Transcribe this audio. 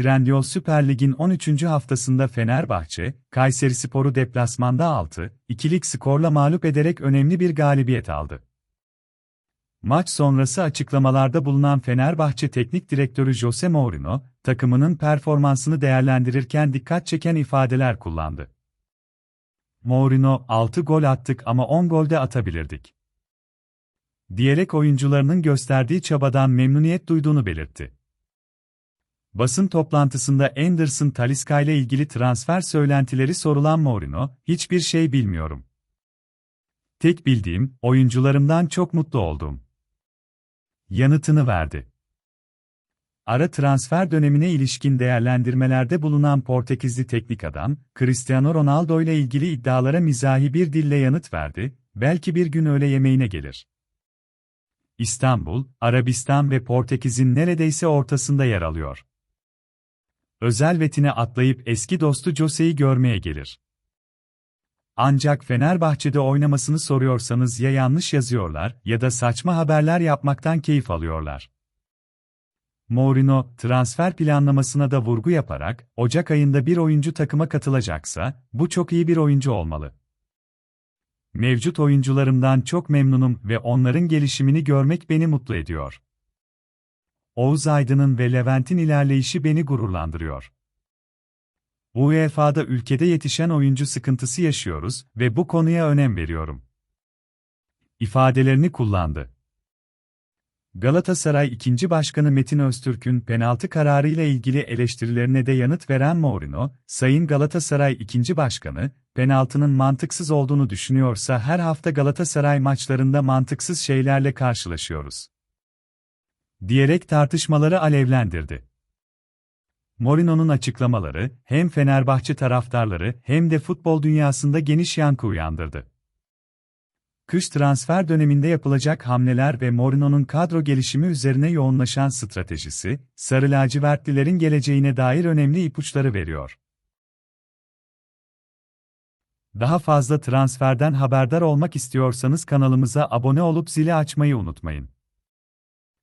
Trendyol Süper Lig'in 13. haftasında Fenerbahçe, Kayserispor'u deplasmanda 6-2'lik skorla mağlup ederek önemli bir galibiyet aldı. Maç sonrası açıklamalarda bulunan Fenerbahçe Teknik Direktörü Jose Mourinho, takımının performansını değerlendirirken dikkat çeken ifadeler kullandı. Mourinho, 6 gol attık ama 10 gol de atabilirdik. Diyerek oyuncularının gösterdiği çabadan memnuniyet duyduğunu belirtti. Basın toplantısında Anderson Talisca ile ilgili transfer söylentileri sorulan Mourinho, hiçbir şey bilmiyorum. Tek bildiğim, oyuncularımdan çok mutlu oldum. Yanıtını verdi. Ara transfer dönemine ilişkin değerlendirmelerde bulunan Portekizli teknik adam, Cristiano Ronaldo ile ilgili iddialara mizahi bir dille yanıt verdi, belki bir gün öğle yemeğine gelir. İstanbul, Arabistan ve Portekiz'in neredeyse ortasında yer alıyor. Özel vetine atlayıp eski dostu Jose'yi görmeye gelir. Ancak Fenerbahçe'de oynamasını soruyorsanız ya yanlış yazıyorlar ya da saçma haberler yapmaktan keyif alıyorlar. Mourinho, transfer planlamasına da vurgu yaparak, Ocak ayında bir oyuncu takıma katılacaksa, bu çok iyi bir oyuncu olmalı. Mevcut oyuncularımdan çok memnunum ve onların gelişimini görmek beni mutlu ediyor. Oğuz Aydın'ın ve Levent'in ilerleyişi beni gururlandırıyor. UEFA'da ülkede yetişen oyuncu sıkıntısı yaşıyoruz ve bu konuya önem veriyorum. ifadelerini kullandı. Galatasaray 2. Başkanı Metin Öztürk'ün penaltı kararı ile ilgili eleştirilerine de yanıt veren Mourinho, Sayın Galatasaray 2. Başkanı, penaltının mantıksız olduğunu düşünüyorsa her hafta Galatasaray maçlarında mantıksız şeylerle karşılaşıyoruz. Diyerek tartışmaları alevlendirdi. Mourinho'nun açıklamaları, hem Fenerbahçe taraftarları hem de futbol dünyasında geniş yankı uyandırdı. Kış transfer döneminde yapılacak hamleler ve Mourinho'nun kadro gelişimi üzerine yoğunlaşan stratejisi, Sarı lacivertlilerin geleceğine dair önemli ipuçları veriyor. Daha fazla transferden haberdar olmak istiyorsanız kanalımıza abone olup zili açmayı unutmayın.